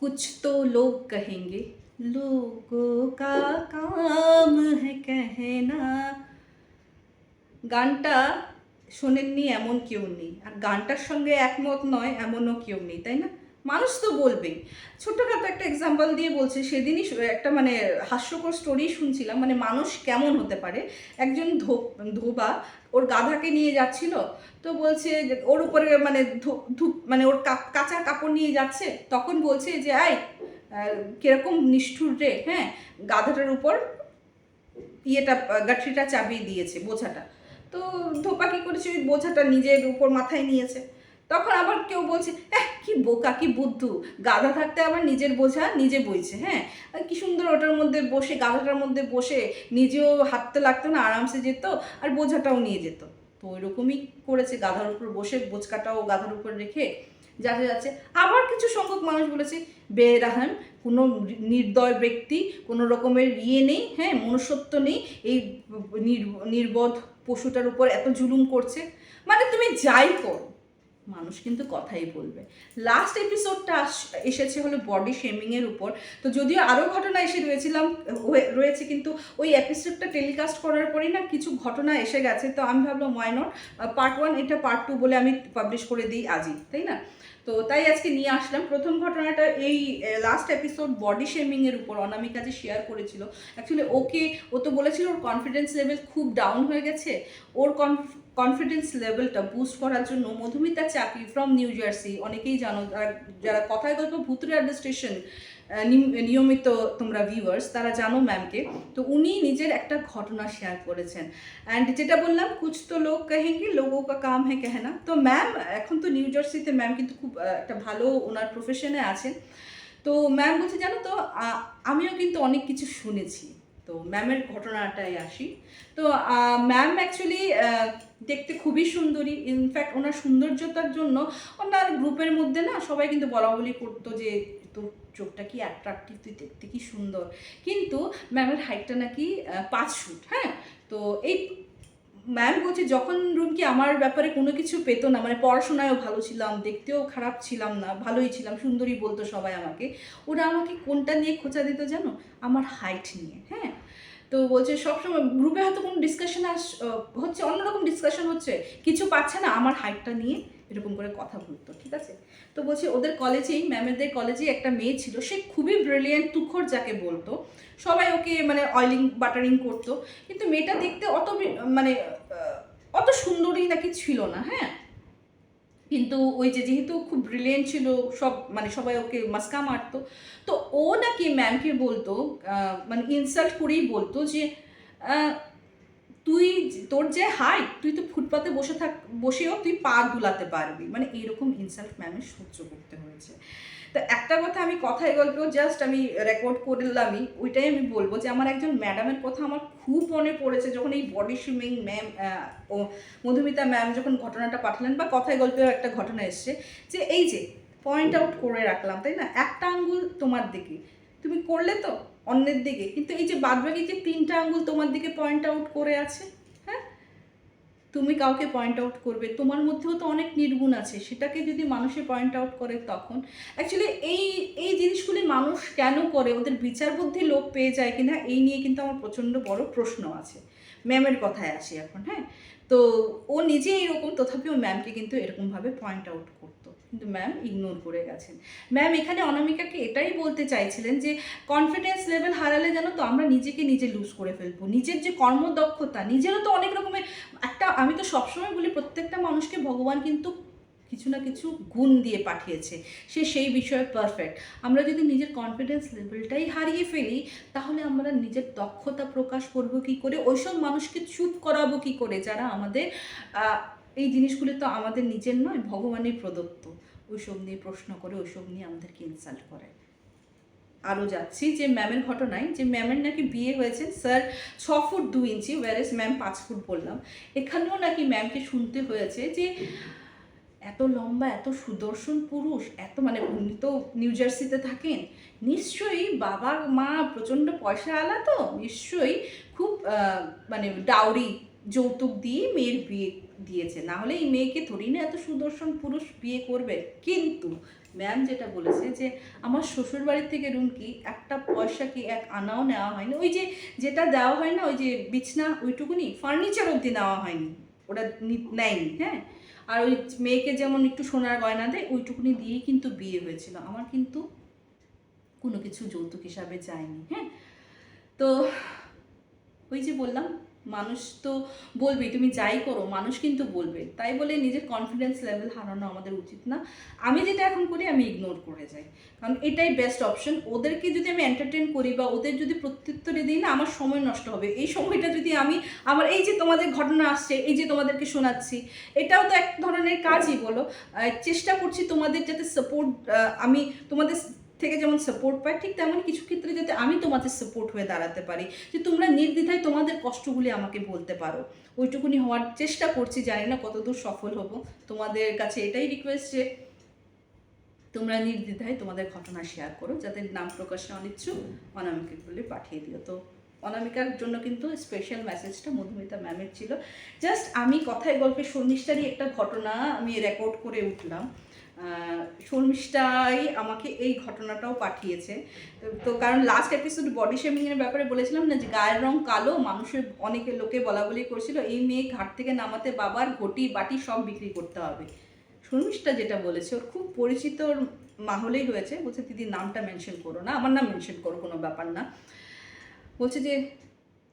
कुछ तो लोग कहेंगे लोगों का काम है कहना গানটা শোনেননি এমন কেউ নেই আর গানটার সঙ্গে একমত নয় এমনও কেউ নেই তাই না মানুষ তো বলবেই। ছোট্টখাটো একটা এক্সাম্পল দিয়ে বলছে সেদিনই একটা মানে হাস্যকর স্টোরি শুনছিলাম মানে মানুষ কেমন হতে পারে? একজন ধোবা ওর গাধাকে নিয়ে যাচ্ছিল তো বলছে ওর উপরে মানে ধূপ মানে ওর কাঁচা কাপড় নিয়ে যাচ্ছে তখন বলছে যে আহ, কীরকম নিষ্ঠুর রে হ্যাঁ গাধাটার উপর ইয়েটা আহ, গাঠরিটা চাপিয়ে দিয়েছে বোঝাটা। তো ধোপা কি করেছে? ওই বোঝাটা নিজের উপর মাথায় নিয়েছে। তখন আবার কেউ বলছে হ্যাঁ কি বোকা, কি বুদ্ধু। গাধা থাকতে আবার নিজের বোঝা, নিজে বইছে হ্যাঁ? কি সুন্দর ওটার মধ্যে বসে, গাধাটার মধ্যে বসে নিজেও হাঁটতে লাগতো না, আরামসে যেত আর বোঝাটাও নিয়ে যেত। তো ওইরকমই করেছে, গাধার উপর বসে বোঝকাটাও গাধার উপর রেখে যাতে যাচ্ছে। আবার কিছু সংখ্যক মানুষ বলেছে, বেরাহাম, কোনো নির্দয় ব্যক্তি, কোনো রকমের ইয়ে নেই হ্যাঁ মনুষ্যত্ব নেই, এই নির্বোধ পশুটার উপর এত জুলুম করছে। মানে তুমি যাই করো মানুষ কিন্তু কথাই বলবে। লাস্ট এপিসোডটা এসেছে হলো বডি শেমিংয়ের উপর। তো যদিও আরও ঘটনা এসে রয়েছিলাম রয়েছে কিন্তু ওই এপিসোডটা টেলিকাস্ট করার পরেই না কিছু ঘটনা এসে গেছে। তো আমি ভাবলাম ওয়াই নট পার্ট ওয়ান এটা পার্ট টু বলে আমি পাবলিশ করে দিই আজই, তাই না? তো তাই আজকে নিয়ে আসলাম। প্রথম ঘটনাটা এই লাস্ট এপিসোড বডি শেমিংয়ের উপর অনামিকা যে শেয়ার করেছিল। অ্যাকচুয়ালি ওকে, ও তো বলেছিল ওর কনফিডেন্স লেভেল খুব ডাউন হয়ে গেছে। ওর কনফিডেন্স লেভেলটা বুস্ট করার জন্য মধুমিতা চাকরি ফ্রম নিউ জার্সি অনেকেই জানো, যারা- কথায় গল্প ভুতুরে আড্ডা স্টেশন নিয়মিত তোমরা ভিউয়ার্স তারা জানো ম্যামকে তো উনি নিজের একটা ঘটনা শেয়ার করেছেন। অ্যান্ড যেটা বললাম, কুছ তো লোক কহেঙ্গে, লোগো কা কাম হ্যাঁ কেহেনা? তো ম্যাম এখন তো নিউ জার্সিতে ম্যাম কিন্তু খুব একটা ভালো ওনার প্রফেশনে আছেন। তো ম্যাম বলছে, জানো তো আমিও কিন্তু অনেক কিছু শুনেছি। তো ম্যামের ঘটনাটাই আসি। তো ম্যাম অ্যাকচুয়ালি দেখতে খুবই সুন্দরী। ইনফ্যাক্ট ওনার সৌন্দর্যতার জন্য ওনার গ্রুপের মধ্যে না সবাই কিন্তু বলা বলি করতো যে, তোর চোখটা কি অ্যাট্রাকটিভ তুই দেখতে কি সুন্দর? কিন্তু ম্যামের হাইটটা নাকি পাঁচ ফুট হ্যাঁ? তো এই ম্যাম বলছে, যখন রুম কি আমার ব্যাপারে কোনো কিছু পেতো না মানে পড়াশোনায়ও ভালো ছিলাম, দেখতেও খারাপ ছিলাম না, ভালোই ছিলাম সুন্দরী বলতো সবাই আমাকে। ওরা আমাকে কোনটা নিয়ে খোঁচা দিত জানো? আমার হাইট নিয়ে হ্যাঁ? তো বলছে, সবসময় গ্রুপে হয়তো কোনো ডিসকাশন আস হচ্ছে, অন্যরকম ডিসকাশন হচ্ছে। কিছু পাচ্ছে না, আমার হাইটটা নিয়ে এরকম করে কথা বলতো, ঠিক আছে? তো বলছে, ওদের কলেজেই ম্যামেদের কলেজেই একটা মেয়ে ছিল, সে খুবই ব্রিলিয়েন্ট তুখর যাকে বলতো। সবাই ওকে মানে অয়েলিং বাটারিং করতো। কিন্তু মেয়েটা দেখতে অত মানে অত সুন্দরী নাকি ছিল না হ্যাঁ? কিন্তু ওই যে যেহেতু খুব ব্রিলিয়েন্ট ছিল, সব মানে সবাই ওকে মাস্কা মারতো। তো ও নাকি ম্যামকে বলতো মানে ইনসাল্ট করেই বলতো যে তুই তোর যে হাইট তুই তো ফুটপাতে বসে থাক বসেও তুই পা দুলাতে পারবি। মানে এরকম ইনসাল্ট ম্যামের সহ্য করতে হয়েছে। তো একটা কথা আমি কথায় গল্পেও জাস্ট আমি রেকর্ড করলামই। ওইটাই আমি বলব যে আমার একজন ম্যাডামের কথা আমার খুব মনে পড়েছে। যখন এই বডি সুইমিং ম্যাম ও মধুমিতা ম্যাম যখন ঘটনাটা পাঠালেন বা কথায় গল্পেও একটা ঘটনা এসছে যে এই যে পয়েন্ট আউট করে রাখলাম, তাই না? একটা আঙ্গুল তোমার দিকে। তুমি করলে তো? অন্যের দিকে। কিন্তু এই যে বাদবাকি যে তিনটা আঙ্গুল তোমার দিকে পয়েন্ট আউট করে আছে হ্যাঁ? তুমি কাউকে পয়েন্ট আউট করবে। তোমার মধ্যেও তো অনেক নির্গুণ আছে। সেটাকে যদি মানুষে পয়েন্ট আউট করে তখন অ্যাকচুয়ালি এই এই জিনিসগুলি মানুষ কেন করে? ওদের বিচার বুদ্ধি লোপ পেয়ে যায় কিনা, এই নিয়ে কিন্তু আমার প্রচণ্ড বড় প্রশ্ন আছে। ম্যামের কথায় আসি এখন হ্যাঁ? তো ও নিজে এরকম, তথাপিও ম্যামকে কিন্তু এরকমভাবে পয়েন্ট আউট করতো। কিন্তু ম্যাম ইগনোর করে গেছেন। ম্যাম এখানে অনামিকাকে এটাই বলতে চাইছিলেন যে কনফিডেন্স লেভেল হারালে যেন তো আমরা নিজেকে নিজে লুজ করে ফেলব। নিজের যে কর্মদক্ষতা, নিজেরও তো অনেক রকমের একটা, আমি তো সবসময় বলি প্রত্যেকটা মানুষকে ভগবান কিন্তু কিছু না কিছু গুণ দিয়ে পাঠিয়েছে। সে সেই বিষয়ে পারফেক্ট আমরা যদি নিজের কনফিডেন্স লেভেলটাই হারিয়ে ফেলি, তাহলে আমরা নিজের দক্ষতা প্রকাশ করব কি করে? ওইসব মানুষকে চুপ করাবো কি করে? যারা আমাদের এই জিনিসগুলি তো আমাদের নিজের নয় ভগবানের প্রদত্ত। ওইসব নিয়ে প্রশ্ন করে, ওইসব নিয়ে আমাদেরকে ইনসাল্ট করে। আরও যাচ্ছি, যে ম্যামের ঘটনায়, যে ম্যামের নাকি বিয়ে হয়েছে স্যার ছ ফুট দু ইঞ্চি ওয়ারেস ম্যাম পাঁচ ফুট বললাম। এখানেও নাকি ম্যামকে শুনতে হয়েছে যে এত লম্বা, এত সুদর্শন পুরুষ, এত মানে উনি তো নিউ জার্সিতে থাকেন, নিশ্চয়ই বাবা মা প্রচণ্ড পয়সা আলা তো, নিশ্চয়ই খুব মানে ডাউরি যৌতুক দিয়ে মেয়ের বিয়ে দিয়েছে। না হলে এই মেয়েকে থরি না এত সুদর্শন পুরুষ বিয়ে করবে। কিন্তু ম্যাম যেটা বলেছে যে, আমার শ্বশুর বাড়ির থেকে রুমকি একটা পয়সা কি এক আনাও নেওয়া হয়নি? ওই যে যেটা দেওয়া হয় না, ওই যে বিছনা ওইটুকুনি ফার্নিচার অবধি নেওয়া হয়নি। ওটা নেয়নি হ্যাঁ? আর ওই মেয়েকে যেমন একটু সোনার গয়না দেয়, ওইটুকুনি দিয়েই কিন্তু বিয়ে হয়েছিল। আমার কিন্তু কোনো কিছু যৌতুক হিসাবে যায়নি হ্যাঁ? তো ওই যে বললাম মানুষ তো বলবে, তুমি যাই করো, মানুষ কিন্তু বলবে। তাই বলে নিজের কনফিডেন্স লেভেল হারানো আমাদের উচিত না। আমি যেটা এখন করি, আমি ইগনোর করে যাই। কারণ এটাই বেস্ট অপশন ওদেরকে যদি আমি এন্টারটেন করি বা ওদের যদি প্রত্যুত্তরে দিই না, আমার সময় নষ্ট হবে। এই সময়টা যদি আমি আমার এই যে তোমাদের ঘটনা আসছে, এই যে তোমাদেরকে শোনাচ্ছি, এটাও তো এক ধরনের কাজই বলো। চেষ্টা করছি তোমাদের যাতে সাপোর্ট আমি তোমাদের থেকে যেমন সাপোর্ট পাই, ঠিক তেমন কিছু ক্ষেত্রে যাতে আমি তোমাদের সাপোর্ট হয়ে দাঁড়াতে পারি। যে তোমরা নির্দ্বিধায় তোমাদের কষ্টগুলি আমাকে বলতে পারো। ওইটুকুনি হওয়ার চেষ্টা করছি, জানি না কতদূর সফল হব। তোমাদের কাছে এটাই রিকোয়েস্ট যে, তোমরা নির্দ্বিধায় তোমাদের ঘটনা শেয়ার করো যাদের নাম প্রকাশে অনিচ্ছুক অনামিকে বলে পাঠিয়ে দিও। তো অনামিকার জন্য কিন্তু স্পেশাল মেসেজটা মধুমিতা ম্যামের ছিল। জাস্ট আমি কথায় গল্পে শর্মিষ্ঠারই একটা ঘটনা আমি রেকর্ড করে উঠলাম। শর্মিষ্ঠাই আমাকে এই ঘটনাটাও পাঠিয়েছে। তো- কারণ লাস্ট এপিসোড বডি শেমিংয়ের ব্যাপারে বলেছিলাম না যে গায়ের রং কালো, মানুষের অনেকে লোকে বলা বলি করছিল, এই মেয়ে ঘাট থেকে নামাতে বাবার ঘটি, বাটি সব বিক্রি করতে হবে। শর্মিষ্ঠা যেটা বলেছে, ওর খুব পরিচিত মাহলেই হয়েছে, বলছে, দিদি, নামটা মেনশন করো না, আমার নাম মেনশন করো, কোনো ব্যাপার না। বলছে যে,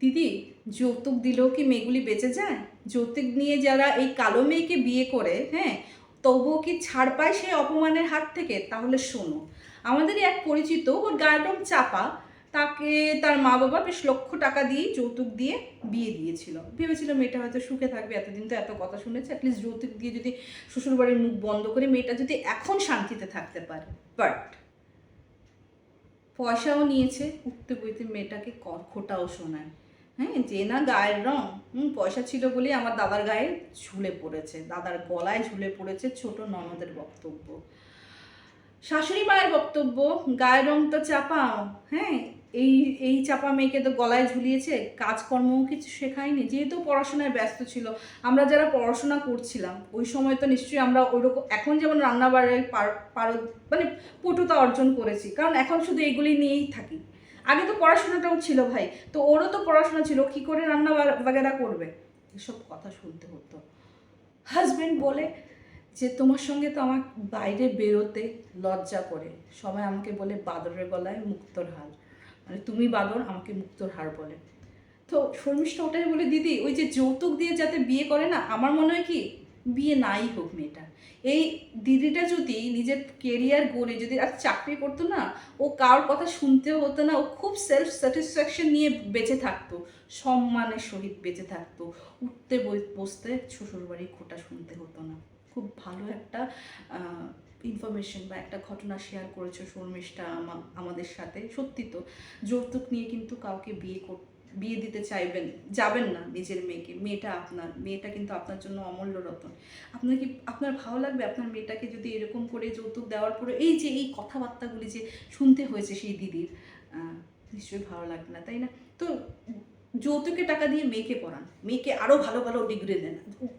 দিদি, যৌতুক দিলেও কি মেয়েগুলি বেঁচে যায়? যৌতুক নিয়ে যারা এই কালো মেয়েকে বিয়ে করে হ্যাঁ তবুও কি ছাড় পায় সেই অপমানের হাত থেকে? তাহলে শোনো, আমাদেরই এক পরিচিত, ওর গায়ের চাপা, তাকে তার মা বাবা বেশ লক্ষ টাকা দিয়ে যৌতুক দিয়ে বিয়ে দিয়েছিল। ভেবেছিল মেয়েটা হয়তো সুখে থাকবে, এতদিন তো এত কথা শুনেছে অ্যাটলিস্ট যৌতুক দিয়ে যদি শ্বশুরবাড়ির মুখ বন্ধ করে মেয়েটা যদি এখন শান্তিতে থাকতে পারে। বাট পয়সাও নিয়েছে, উঠতে বইতে মেয়েটাকে খোটাও শোনায়। হ্যাঁ যে না গায়ের রং। হুম, পয়সা ছিল বলেই আমার দাদার গায়ে ঝুলে পড়েছে। দাদার গলায় ঝুলে পড়েছে ছোট ননদের বক্তব্য। শাশুড়ি মায়ের বক্তব্য, গায়ের রংটা চাপা। হ্যাঁ এই এই চাপা মেয়েকে তো গলায় ঝুলিয়েছে, কাজকর্মও কিছু শেখায়নি, যেহেতু পড়াশোনায় ব্যস্ত ছিল। আমরা যারা পড়াশোনা করছিলাম, ওই সময় তো নিশ্চয়ই আমরা ওইরকম, এখন যেমন রান্নাবাড়ির পার মানে পটুতা অর্জন করেছি। কারণ এখন শুধু এগুলি নিয়েই থাকি। আগে তো পড়াশোনাটাও ছিল ভাই, তো ওরও তো পড়াশোনা ছিল, কি করে রান্না বাগেরা করবে? এসব কথা শুনতে হতো। হাজব্যান্ড বলে যে, তোমার সঙ্গে তো আমার বাইরে বেরোতে লজ্জা করে। সবাই আমাকে বলে, বাদরের গলায় মুক্তর হার। মানে তুমি বাদর, আমাকে মুক্তর হার বলে। তো শর্মিষ্ঠা ওটাই বলে, দিদি, ওই যে যৌতুক দিয়ে যাতে বিয়ে করে না, আমার মনে হয় কি বিয়ে নাই হোক মেয়েটা। এই দিদিটা যদি নিজের কেরিয়ার গড়ে যদি আর চাকরি করতো না, ও কারোর কথা শুনতেও হতো না, ও খুব সেলফ স্যাটিসফ্যাকশন নিয়ে বেঁচে থাকতো, সম্মানের সহিত বেঁচে থাকতো। উঠতে বসতে শ্বশুরবাড়ির খোটা শুনতে হতো না। খুব ভালো একটা ইনফরমেশন বা একটা ঘটনা শেয়ার করেছে শর্মিষ্ঠা আমাদের সাথে। সত্যি তো, যৌতুক নিয়ে কিন্তু কাউকে বিয়ে কর বিয়ে দিতে চাইবেন, যাবেন না নিজের মেয়েকে। মেয়েটা আপনার, মেয়েটা কিন্তু আপনার জন্য অমূল্য রতন। আপনার কি, আপনার ভালো লাগবে? আপনার মেয়েটাকে যদি এরকম করে যৌতুক দেওয়ার পরে, এই যে এই কথাবার্তাগুলি যে শুনতে হয়েছে সেই দিদির নিশ্চয়ই ভালো লাগবে না, তাই না? তো যৌতুকে টাকা দিয়ে মেয়েকে পড়ান। মেয়েকে আরও ভালো ভালো ডিগ্রি দেন।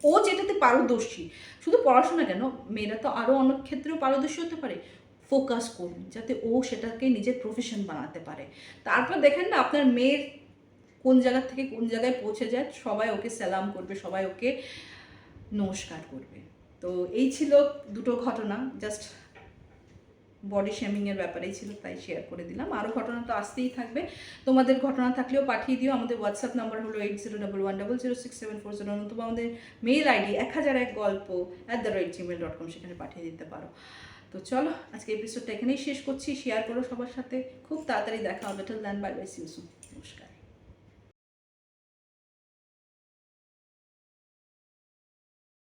ও যেটাতে পারদর্শী, শুধু পড়াশোনা কেন, মেয়েরা তো আরও অনেক ক্ষেত্রেও পারদর্শী হতে পারে। ফোকাস করুন, যাতে ও সেটাকে নিজের প্রফেশন বানাতে পারে। তারপর দেখেন না, আপনার মেয়ের কোন জায়গা থেকে কোন জায়গায় পৌঁছে যায়, সবাই ওকে সালাম করবে, সবাই ওকে নমস্কার করবে। তো এই ছিল দুটো ঘটনা জাস্ট বডি শেমিংয়ের ব্যাপারেই ছিল, তাই শেয়ার করে দিলাম। আরও ঘটনা তো আসতেই থাকবে। তোমাদের ঘটনা থাকলেও পাঠিয়ে দিও। আমাদের হোয়াটসঅ্যাপ নাম্বার হলো eight zero double one double zero six seven four zero অথবা আমাদের মেল আইডি এক হাজার এক গল্প at the rate Gmail dot com সেখানে পাঠিয়ে দিতে পারো। তো চলো, আজকে এপিসোডটা এখানেই শেষ করছি। শেয়ার করো সবার সাথে। খুব তাড়াতাড়ি দেখা হবে। টিল বাই বাই সিউ নমস্কার।